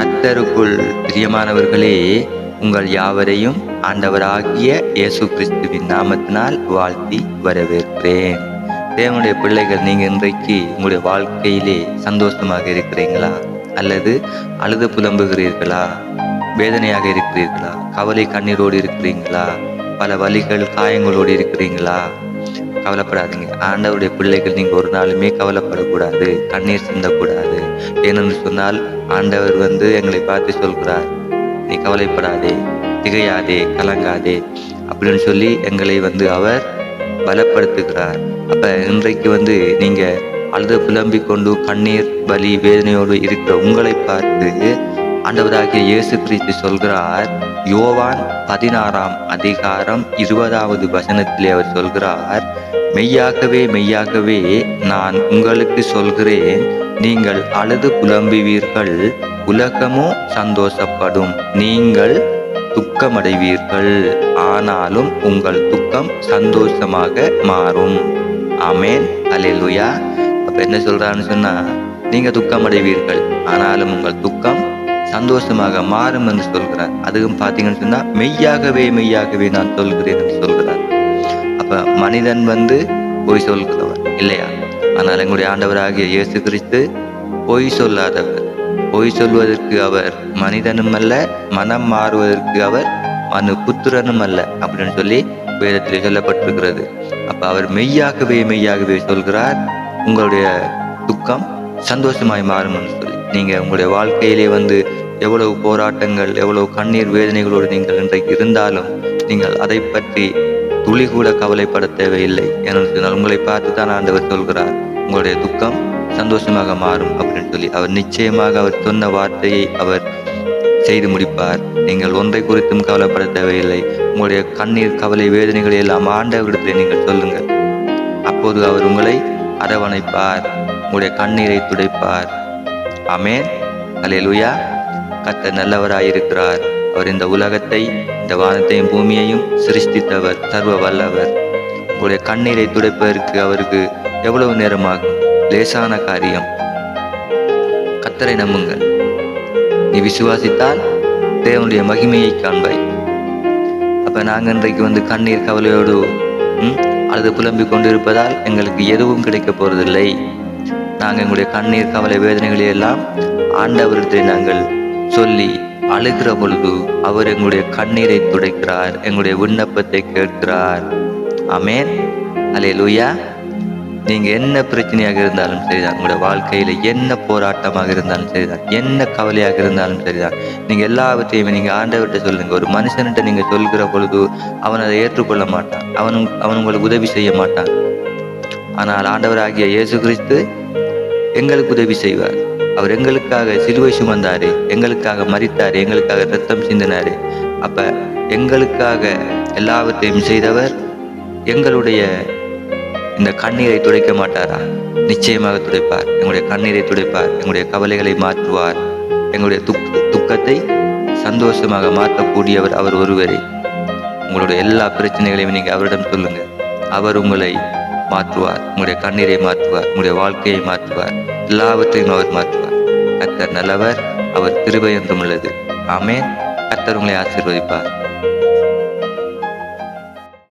கத்தருக்குள் பிரியமானவர்களே உங்கள் யாவரையும் ஆண்டவராகிய இயேசு கிறிஸ்துவின் நாமத்தினால் வாழ்த்தி வரவேற்கிறேன். தேவனுடைய பிள்ளைகள் நீங்கள் இன்றைக்கு உங்களுடைய வாழ்க்கையிலே சந்தோஷமாக இருக்கிறீங்களா அல்லது அழுது புலம்புகிறீர்களா? வேதனையாக இருக்கிறீர்களா? கவலை கண்ணீரோடு இருக்கிறீங்களா? பல வழிகள் காயங்களோடு இருக்கிறீங்களா? கவலைப்படாதீங்க. ஆண்டவருடைய பிள்ளைகள் நீங்கள் ஒரு நாளுமே கவலைப்படக்கூடாது. கண்ணீர் சிந்தக்கூடாது. ஏனென்று சொன்னால் ஆண்டவர் வந்து எங்களை பார்த்து சொல்கிறார். நீ கவலைப்படாதே திகையாதே கலங்காதே அப்படின்னு சொல்லி எங்களை வந்து அவர் பலப்படுத்துகிறார். அப்போ இன்றைக்கு வந்து நீங்கள் அழுது புலம்பிக் கொண்டு கண்ணீர் வலி வேதனையோடு இருக்கிற உங்களை பார்த்து ஆண்டவராகிய இயேசு கிறிஸ்து சொல்கிறார். யோவான் பதினாறாம் அதிகாரம் இருபதாவது வசனத்திலே அவர் சொல்கிறார் மெய்யாகவே மெய்யாகவே நான் உங்களுக்கு சொல்கிறேன். நீங்கள் அழுது புலம்புவீர்கள் உலகமோ சந்தோஷப்படும். நீங்கள் துக்கமடைவீர்கள் ஆனாலும் உங்கள் துக்கம் சந்தோஷமாக மாறும். ஆமேன். அல்லேலூயா அப்ப என்ன சொல்றான்னு சொன்னா நீங்க துக்கமடைவீர்கள் ஆனாலும் உங்கள் துக்கம் சந்தோஷமாக மாறும் என்று சொல்கிறார். அதுவும் பார்த்தீங்கன்னு சொன்னா மெய்யாகவே மெய்யாகவே நான் சொல்கிறேன் என்று சொல்கிறார். அப்ப மனிதன் வந்து போய் சொல்கிறவர் இல்லையா? ஆனால் எங்களுடைய ஆண்டவராகிய இயேசு கிறிஸ்து பொய் சொல்லாதவர். பொய் சொல்வதற்கு அவர் மனிதனும் அல்ல மனம் மாறுவதற்கு அவர் மனு புத்திரனும் அல்ல அப்படின்னு சொல்லி வேதத்தில் சொல்லப்பட்டிருக்கிறது. அப்போ அவர் மெய்யாகவே மெய்யாகவே சொல்கிறார் உங்களுடைய துக்கம் சந்தோஷமாய் மாறும் சொல்லி. நீங்கள் உங்களுடைய வாழ்க்கையிலே வந்து எவ்வளவு போராட்டங்கள் எவ்வளவு கண்ணீர் வேதனைகளோடு நீங்கள் இன்றைக்கு இருந்தாலும் நீங்கள் அதை பற்றி துளி கூட கவலைப்பட தேவையில்லை. என்று சொன்னால் உங்களை பார்த்து தான் ஆண்டவர் சொல்கிறார். உங்களுடைய துக்கம் சந்தோஷமாக மாறும் அப்படின்னு சொல்லி அவர் நிச்சயமாக அவர் சொன்ன வார்த்தையை அவர் செய்து முடிப்பார். நீங்கள் ஒன்றை குறித்தும் கவலைப்பட தேவையில்லை. உங்களுடைய கண்ணீர் கவலை வேதனைகளை எல்லாம் ஆண்டவரிடத்தில் நீங்கள் சொல்லுங்கள். அப்போது அவர் உங்களை அரவணைப்பார். உங்களுடைய கண்ணீரை துடைப்பார். அமேன் அலையலுயா கத்த நல்லவராயிருக்கிறார். அவர் இந்த உலகத்தை இந்த வானத்தையும் பூமியையும் சிருஷ்டித்தவர் சர்வ வல்லவர். உங்களுடைய கண்ணீரை துடைப்பதற்கு அவருக்கு எவ்வளவு நேரமாகும்? லேசான காரியம். கத்தரை நம்புங்கள். நீ விசுவாசித்தால் தேவனுடைய மகிமையை காண்பாய். அப்ப நாங்க இன்றைக்கு வந்து கண்ணீர் கவலையோடு அல்லது அழுது புலம்பிக் கொண்டிருப்பதால் எங்களுக்கு எதுவும் கிடைக்க போறதில்லை. நாங்கள் எங்களுடைய கண்ணீர் கவலை வேதனைகளை எல்லாம் நாங்கள் சொல்லி அழுகிற பொழுது அவர் எங்களுடைய கண்ணீரை துடைக்கிறார் எங்களுடைய விண்ணப்பத்தை கேட்கிறார். அமேன் அலே லூயா நீங்க என்ன பிரச்சனையாக இருந்தாலும் சரிதான். உங்களுடைய வாழ்க்கையில என்ன போராட்டமாக இருந்தாலும் சரிதான். என்ன கவலையாக இருந்தாலும் சரிதான். நீங்க எல்லாவற்றையுமே நீங்க ஆண்டவர்கிட்ட சொல்லுங்க. ஒரு மனுஷன்கிட்ட நீங்க சொல்கிற பொழுது அவன் அதை ஏற்றுக்கொள்ள மாட்டான். அவன் அவன் உங்களுக்கு உதவி செய்ய மாட்டான். ஆனால் ஆண்டவராகிய இயேசு கிறிஸ்து எங்களுக்கு உதவி செய்வார். அவர் எங்களுக்காக சிலுவை சுமந்தாரு எங்களுக்காக மறித்தார் எங்களுக்காக ரத்தம் சிந்தினாரு. அப்ப எங்களுக்காக எல்லாவற்றையும் செய்தவர் எங்களுடைய இந்த கண்ணீரை துடைக்க மாட்டாரா? நிச்சயமாக துடைப்பார். எங்களுடைய கண்ணீரை துடைப்பார். எங்களுடைய கவலைகளை மாற்றுவார். எங்களுடைய துக் துக்கத்தை சந்தோஷமாக மாற்றக்கூடியவர் அவர் ஒருவரே. உங்களுடைய எல்லா பிரச்சனைகளையும் நீங்கள் அவரிடம் சொல்லுங்கள் அவர் உங்களை மாற்றுவார். உங்களுடைய கண்ணீரை மாற்றுவார். உங்களுடைய வாழ்க்கையை மாற்றுவார். எல்லாவற்றையும் அவர் மாற்றுவார். கத்தர் நல்லவர் அவர் கிருபை என்றும் உள்ளது. ஆமேன். கத்தர் உங்களை ஆசீர்வதிப்பார்.